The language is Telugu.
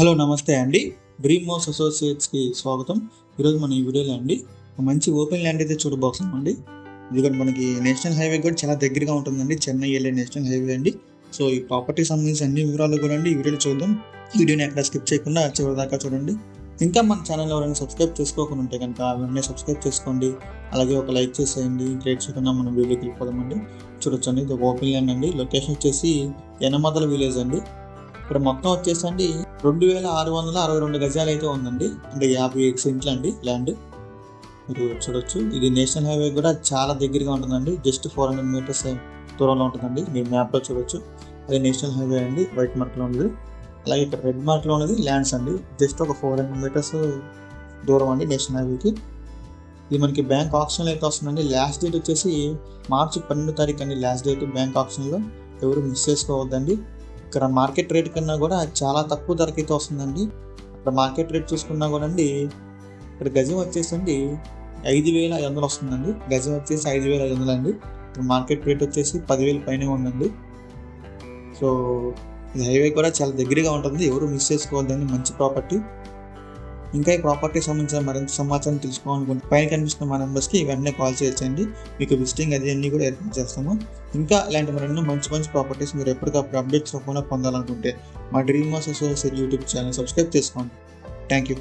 హలో నమస్తే అండి. డ్రీమ్ హౌస్ అసోసియేట్స్కి స్వాగతం. ఈరోజు మన ఈ వీడియోలో అండి ఒక మంచి ఓపెన్ ల్యాండ్ అయితే చూడబోతున్నాం అండి. ఇది మనకి నేషనల్ హైవే కూడా చాలా దగ్గరగా ఉంటుందండి చెన్నై వెళ్ళే నేషనల్ హైవే అండి. సో ఈ ప్రాపర్టీకి సంబంధించిన అన్ని వివరాలు కూడా అండి ఈ వీడియోలో చూద్దాం. వీడియోని ఎక్కడ స్కిప్ చేయకుండా చివరిదాకా చూడండి. ఇంకా మన ఛానల్ ఎవరైనా సబ్స్క్రైబ్ చేసుకోకుండా ఉంటే కనుక వెంటనే సబ్స్క్రైబ్ చేసుకోండి. అలాగే ఒక లైక్ చేసేయండి. గ్రేట్ చేయకుండా మనం వీడియోకి వెళ్ళిపోదామండి. చూడొచ్చండి. ఇది ఒక ఓపెన్ ల్యాండ్ అండి. లొకేషన్ వచ్చేసి యనమదల విలేజ్ అండి. ఇక్కడ మొత్తం వచ్చేసి అండి రెండు వేల ఆరు వందల అరవై రెండు గజాలు అయితే ఉందండి. అంటే యాభై సెంట్లు అండి ల్యాండ్. మీరు చూడొచ్చు. ఇది నేషనల్ హైవే కూడా చాలా దగ్గరగా ఉంటుందండి. జస్ట్ ఫోర్ హండ్రెడ్ మీటర్స్ దూరంలో ఉంటుందండి. మీరు మ్యాప్లో చూడొచ్చు. అది నేషనల్ హైవే అండి. వైట్ మార్క్లో ఉన్నది. అలాగే ఇక్కడ రెడ్ మార్క్లో ఉన్నది ల్యాండ్స్ అండి. జస్ట్ ఒక ఫోర్ హండ్రెడ్ మీటర్స్ దూరం అండి నేషనల్ హైవేకి. ఇది మనకి బ్యాంక్ ఆప్షన్లో అయితే వస్తుందండి. లాస్ట్ డేట్ వచ్చేసి మార్చి పన్నెండు తారీఖు అండి. లాస్ట్ డేట్ బ్యాంక్ ఆప్షన్లో. ఎవరు మిస్ చేసుకోవద్దండి. ఇక్కడ మార్కెట్ రేట్ కన్నా కూడా చాలా తక్కువ ధరకైతే వస్తుందండి. అక్కడ మార్కెట్ రేట్ చూసుకున్నా కూడా అండి ఇక్కడ గజం వచ్చేసండి ఐదు వేల ఐదు వందలు వస్తుందండి. గజం వచ్చేసి ఐదు వేల ఐదు వందలు అండి. ఇక్కడ మార్కెట్ రేట్ వచ్చేసి పదివేల పైన ఉందండి. సో ఇది హైవే కూడా చాలా దగ్గరగా ఉంటుంది. ఎవరు మిస్ చేసుకోవద్దండి మంచి ప్రాపర్టీ. ఇంకా ఈ ప్రాపర్టీ సంబంధించిన మరింత సమాచారం తెలుసుకోవాలనుకుంటే పైన కనిపిస్తున్న మా నెంబర్స్కి వెంటనే కాల్ చేయొచ్చండి మీకు విజిటింగ్ అది అన్నీ కూడా ఏర్పాటు చేస్తాము. ఇంకా ఇలాంటి మరెన్నో మంచి మంచి ప్రాపర్టీస్ మీరు ఎప్పటికప్పుడు అప్డేట్స్ రూపంలో పొందాలనుకుంటే మా dream mass associate YouTube channel subscribe చేసుకోండి. Thank you